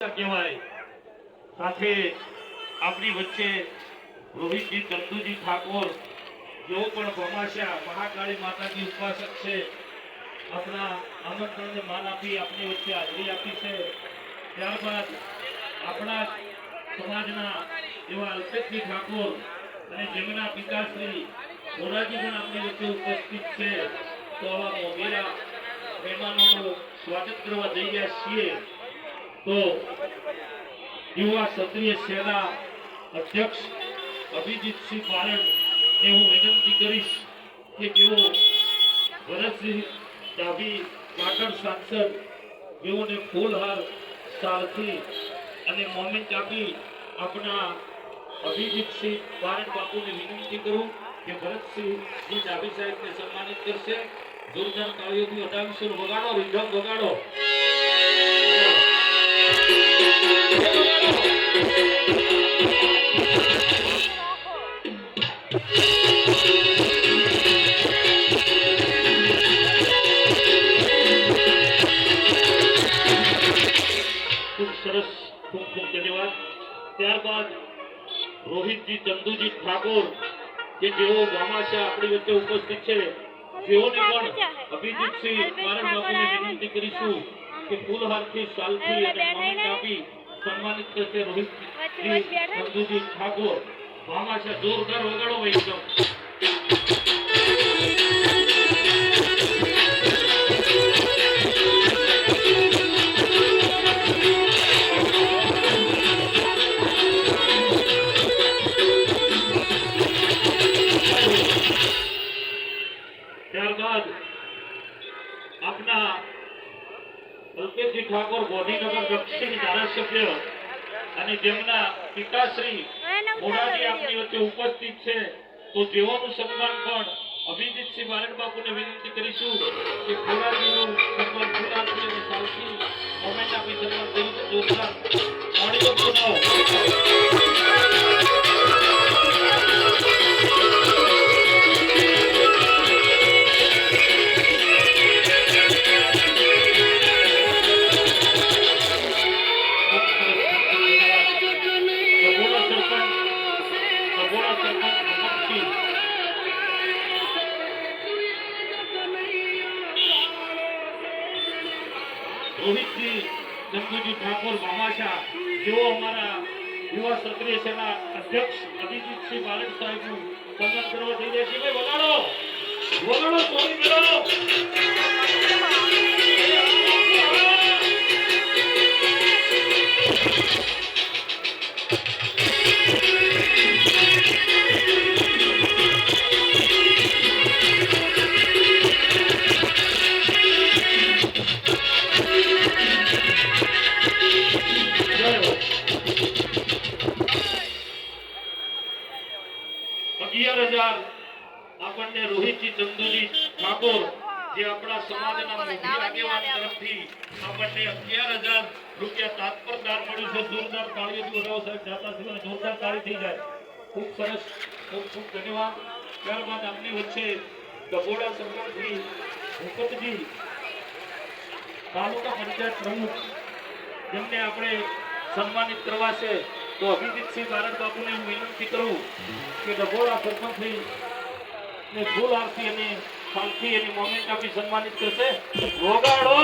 કહેવાય. સાથે આપણી વચ્ચે રોહિતજી ચંદુજી ઠાકોર, જેઓ પણ ભમાશા મહાકાળી માતાજી ઉપાસક છે, આપણા આમંત્રણને માન આપી આપણી વચ્ચે હાજરી આપી છે. ત્યારબાદ આપણા સમાજના એવા અલ્પેશજી ઠાકોર અને જેમના પિતાશ્રી મોરાજી પણ આપણી વચ્ચે ઉપસ્થિત છે. તો આવા મોગેરા મહેમાનોનું સ્વાગત કરવા જઈ રહ્યા છીએ. તો યુવા ક્ષત્રિય સેના અધ્યક્ષ અભિજીતસિંહ બારડ ને હું વિનંતી કરીશ કે જેઓ ભરતસિંહ ડાભી, પાટણ સાંસદ જેઓને ફૂલહાર સારથી અને મોમેન્ટ આપી આપણા અભિજીતસિંહ બારડ બાપુને વિનંતી કરું કે ભરતસિંહ ડાભી સાહેબને સન્માનિત કરશે. જોરદાર તાળીઓથી અઢાવીસો વગાડો રીધમ વગાડો સરસ ખૂબ ખૂબ ધન્યવાદ. ત્યારબાદ રોહિતજી ચંદુજી ઠાકોર કે જેઓ ગામાશા આપણી વચ્ચે ઉપસ્થિત છે તેઓને પણ અભિજીતસિંહ બાપુને વિનંતી કરીશું કે ફૂલહારથી શાલથી અને મોમેન્ટ આપી સન્માનિત કરશે રોહિતજી. ચંદુજી ઠાકોર ગામાશા જોરદાર વગાડો ભાઈ એકદમ. અલ્પેશજી ઠાકોર ગોધીનગર દક્ષિણ ધારાસભ્ય અને જેમના પિતાશ્રી મોરારી આપની વચ્ચે ઉપસ્થિત છે તો તેઓનું સન્માન પણ અભિજીતસિંહ બારડ બાપુને વિનંતી કરીશું કે મોરારીનું સન્માન ફૂલાથી અને સૌથી મોમેન્ટ આપી રોહિતજી ચંદુજી ઠાકોર મામાશા જેઓ અમારા યુવા ક્ષત્રિય સેના અધ્યક્ષ અભિજીતસિંહ બાલક સાહેબનું સન્માન કરવા થઈ રહ્યા છે. વગાડો! વગાડો સોની મેળો અગિયાર હજાર આપણને રોહિતજી ચંદુજી ઠાકોર જે આપણા સમાજના મુખ્ય આગેવાન તરફથી આપણને અગિયાર હજાર રૂપિયા તાત્પર દાન મળ્યું છે. જોરદાર તાળીઓથી વધાવો સાહેબ જાતા સિવાય જોરદાર તાળી થઈ જાય. ખૂબ સરસ ખૂબ ખૂબ ધન્યવાદ. ત્યારબાદ આપની વચ્ચે ડભોડા સરપંચજી ભૂપતજી તાલુકા પંચાયત પ્રમુખ જેમને આપણે સન્માનિત કરવા છે. તો અભિજીતસિંહ બારડ બાપુને હું વિનંતી કરું કે ડભોળા સરપંચથી ને ફૂલ આરતી અને શાંતિ એની મોમેન્ટ આપી સન્માનિત કરશે. વગાડો